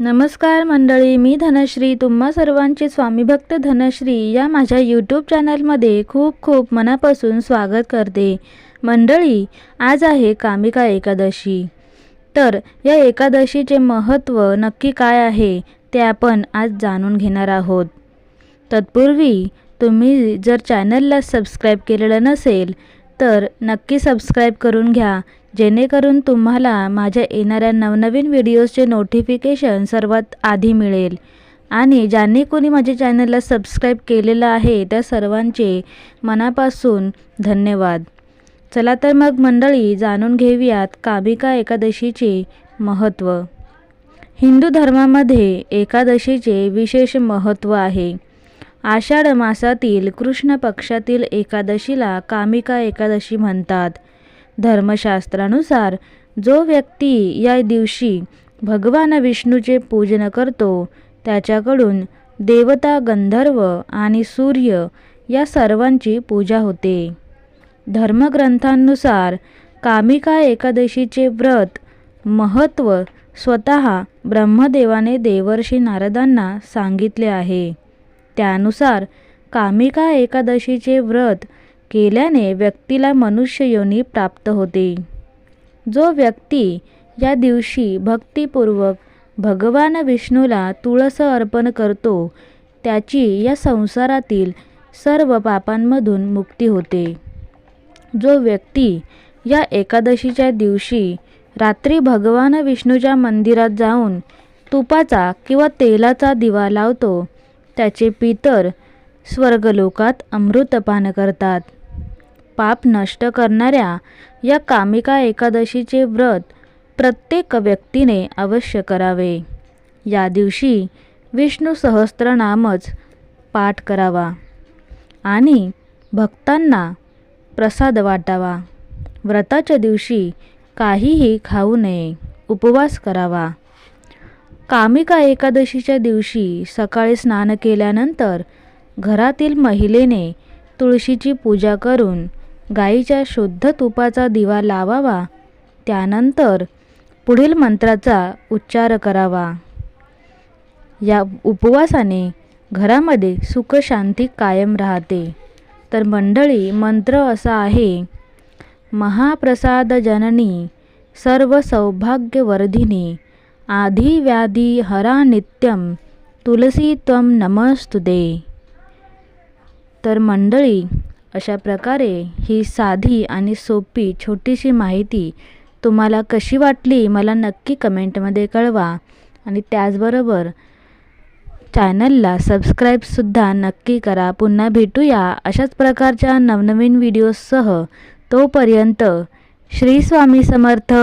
नमस्कार मंडळी मी धनश्री. तुम्हा सर्वांचे स्वामीभक्त धनश्री या माझ्या यूट्यूब चॅनलमध्ये खूप खूप मनापासून स्वागत करते. मंडळी आज आहे कामिका एकादशी. तर या एकादशीचे महत्त्व नक्की काय आहे ते आपण आज जाणून घेणार आहोत. तत्पूर्वी तुम्ही जर चॅनलला सबस्क्राईब केलेलं नसेल तर नक्की सबस्क्राईब करून घ्या. जेणेकरून तुम्हाला माझ्या येणाऱ्या नवनवीन व्हिडिओजचे नोटिफिकेशन सर्वात आधी मिळेल. आणि ज्यांनी कोणी माझ्या चॅनलला सबस्क्राईब केलेलं आहे त्या सर्वांचे मनापासून धन्यवाद. चला तर मग मंडळी जाणून घेऊयात कामिका एकादशीचे महत्त्व हिंदू धर्मामध्ये एकादशीचे विशेष महत्त्व आहे. आषाढ मासातील कृष्ण पक्षातील एकादशीला कामिका एकादशी म्हणतात. धर्मशास्त्रानुसार जो व्यक्ती या दिवशी भगवान विष्णूचे पूजन करतो त्याच्याकडून देवता गंधर्व आणि सूर्य या सर्वांची पूजा होते. धर्मग्रंथांनुसार कामिका एकादशीचे व्रत महत्त्व स्वतः ब्रह्मदेवाने देवर्षी नारदांना सांगितले आहे. त्यानुसार कामिका एकादशीचे व्रत केल्याने व्यक्तीला मनुष्य योनी प्राप्त होते. जो व्यक्ती या दिवशी भक्तिपूर्वक भगवान विष्णूला तुळस अर्पण करतो त्याची या संसारातील सर्व पापांमधून मुक्ती होते. जो व्यक्ती या एकादशीच्या दिवशी रात्री भगवान विष्णूच्या मंदिरात जाऊन तुपाचा किंवा तेलाचा दिवा लावतो त्याचे पितर स्वर्गलोकात अमृतपान करतात. पाप नष्ट करणाऱ्या या कामिका एकादशीचे व्रत प्रत्येक व्यक्तीने अवश्य करावे. या दिवशी विष्णू सहस्त्रनामच पाठ करावा आणि भक्तांना प्रसाद वाटावा. व्रताच्या दिवशी काहीही खाऊ नये उपवास करावा. कामिका एकादशीच्या दिवशी सकाळी स्नान केल्यानंतर घरातील महिलेने तुळशीची पूजा करून गाईच्या शुद्ध तुपाचा दिवा लावावा. त्यानंतर पुढील मंत्राचा उच्चार करावा. या उपवासाने घरामध्ये सुखशांती कायम राहते. तर मंडळी मंत्र असा आहे महाप्रसाद जननी सर्व सौभाग्यवर्धिनी आधी व्याधी हरा नित्यम तुलसी त्वम नमस्तुते तर मंडळी अशा प्रकारे ही साधी आणि सोपी छोटीशी माहिती तुम्हाला कशी वाटली मला नक्की कमेंटमध्ये कळवा आणि त्याचबरोबर चॅनलला सबस्क्राईबसुद्धा नक्की करा. पुन्हा भेटूया अशाच प्रकारच्या नवनवीन व्हिडिओजसह तोपर्यंत श्री स्वामी समर्थ.